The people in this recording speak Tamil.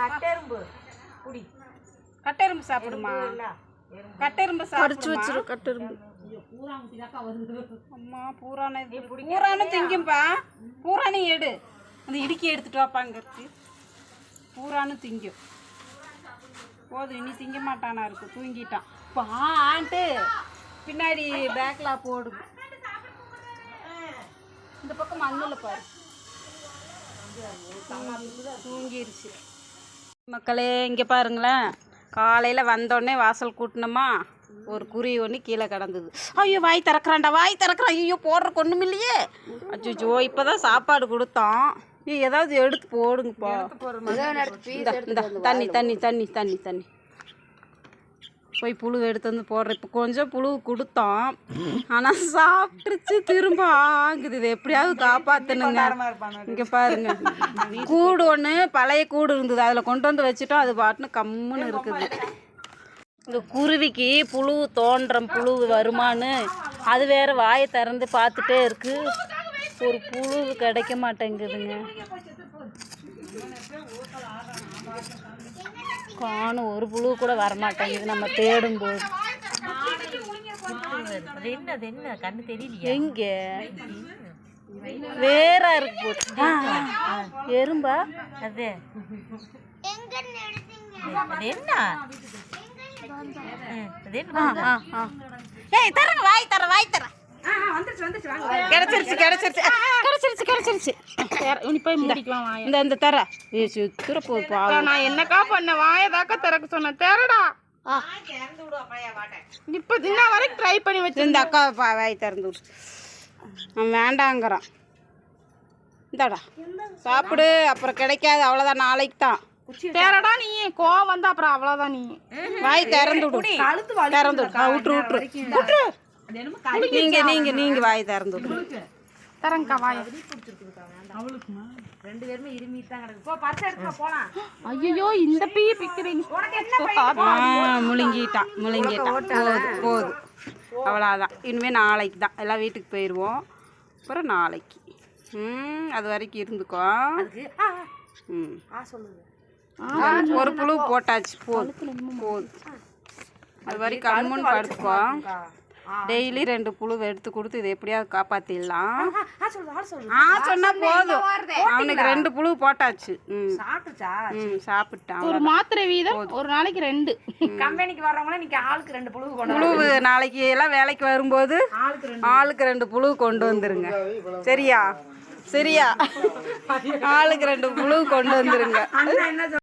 கட்டெரும்பு. குடி. கட்டெரும்பு சாப்பிடுமா? கட்டெரும்பு கடிச்சு வச்சிரும் கட்டெரும்பு. அம்மா பூரான பூரானு திங்கும்பா. பூரானு எடு. அந்த இடுக்கி எடுத்துட்டு வாப்பாங்க இருக்கு பூரானு திங்கும். போதும் இனி திங்க மாட்டானா இருக்கு. தூங்கிட்டான். பான்ட்டு பின்னாடி பேக்ல போடு. இந்த பக்கம் மண்ணில் பாரு. தூங்கிருச்சு. மக்களே இங்கே பாருங்களேன். காலையில் வந்தோடனே வாசல் கூட்டினோமா? ஒரு குருவி ஒன்று கீழே கிடந்தது. ஐயோ வாய் திறக்கிறான்டா வாய் திறக்கிறான். ஐயோ போடுறக்கு ஒன்றும் இல்லையே. அச்சோ இப்போ தான் சாப்பாடு கொடுத்தோம் ஏதாவது எடுத்து போடுங்கப்பா. இந்தா, இந்தா, தண்ணி தண்ணி தண்ணி தண்ணி தண்ணி. போய் புழு எடுத்து வந்து போடுறேன். இப்போ கொஞ்சம் புழு கொடுத்தோம். ஆனால் சாப்பிட்டுருச்சு திரும்ப ஆகுது. இது எப்படியாவது காப்பாற்றணுங்க இங்கே பாருங்க. கூடு ஒன்று பழைய கூடு இருந்தது. அதில் கொண்டு வந்து வச்சுட்டோம். அது பாட்டுன்னு கம்முன்னு இருக்குது. இந்த குருவிக்கு புழு தோன்றம் புழு வருமான்னு அது வேற வாயை திறந்து பார்த்துட்டே இருக்கு. ஒரு புழு கிடைக்க மாட்டேங்குதுங்க. காணும் ஒரு புழு கூட வரமாட்டேங்குது. நம்ம தேடும்போது. அது என்ன அது என்ன கண்ணு தெரியலையா எங்க? வேற இருக்கு. போது. எறும்பா? அது என்ன. ஏய் தரங்க வாய் தர வாய் தர கிடைச்சிருச்சு கிடைச்சிருச்சு. கிடைச்சிருச்சு நீ போய் முடிக்கலாம் வாய. இந்த இந்த தர. ஏ சுத்துற போது பாவம் நான் என்னக்கா பண்ண? வாயதாக்கா திறக்க சொன்னேன். திறடா இப்ப இன்ன வரைக்கும் ட்ரை பண்ணி வச்சு இந்த அக்கா பா- வாய் திறந்து விடு. அவன் வேண்டாங்கிறான். இந்தாடா. சாப்பிடு அப்புறம் கிடைக்காது அவ்வளோதான் நாளைக்கு தான். தேரடா நீ. கோவம் வந்தா அப்புறம் அவ்வளவுதான் நீ. வாய் திறந்து விடு. திறந்து விடு. ஆ, விட்டுரு விட்டுரு. விட்டுரு. நீங்க நீங்க நீங்க வாய் திறந்து விடு. தரங்கக்கா வாய. ரெண்டு பேருமே இருமிட்டு தான் கிடக்கு. போ பர்ஸ் எடுத்து போலாம். ஐயோ இந்த பீ பிக்கிறீங்க. ஆ, முழுங்கிட்டான் முழுங்கிட்டான் போதும் போதும் அவ்வளோதான் இனிமேல் நாளைக்கு தான். எல்லாம் வீட்டுக்கு போயிடுவோம் அப்புறம் நாளைக்கு. ம் அது வரைக்கும் இருந்துக்கோ. ம். ஆ சொல்லுங்க. ஒரு புழு போட்டாச்சு. போதும் போதும் அது வரைக்கும் கம்முன்னு படுத்துக்கோ. டெய்லி ரெண்டு புழு எடுத்து கொடுத்து இதை எப்படியாவது காப்பாத்திடலாம்? ஆ சொன்னா போதும். அவனுக்கு ரெண்டு புழு போட்டாச்சு. ம். சாப்பிட்டான் ஒரு மாத்திரை வீதம் ஒரு நாளைக்கு ரெண்டு. கம்பெனிக்கு வர்றவங்கள இன்னைக்கு ஆளுக்கு ரெண்டு புழு கொண்டு புழு நாளைக்கு எல்லாம் வேலைக்கு வரும்போது ஆளுக்கு ரெண்டு. ஆளுக்கு ரெண்டு புழு கொண்டு வந்துருங்க. சரியா? சரியா? ஆளுக்கு ரெண்டு புழு கொண்டு வந்துருங்க.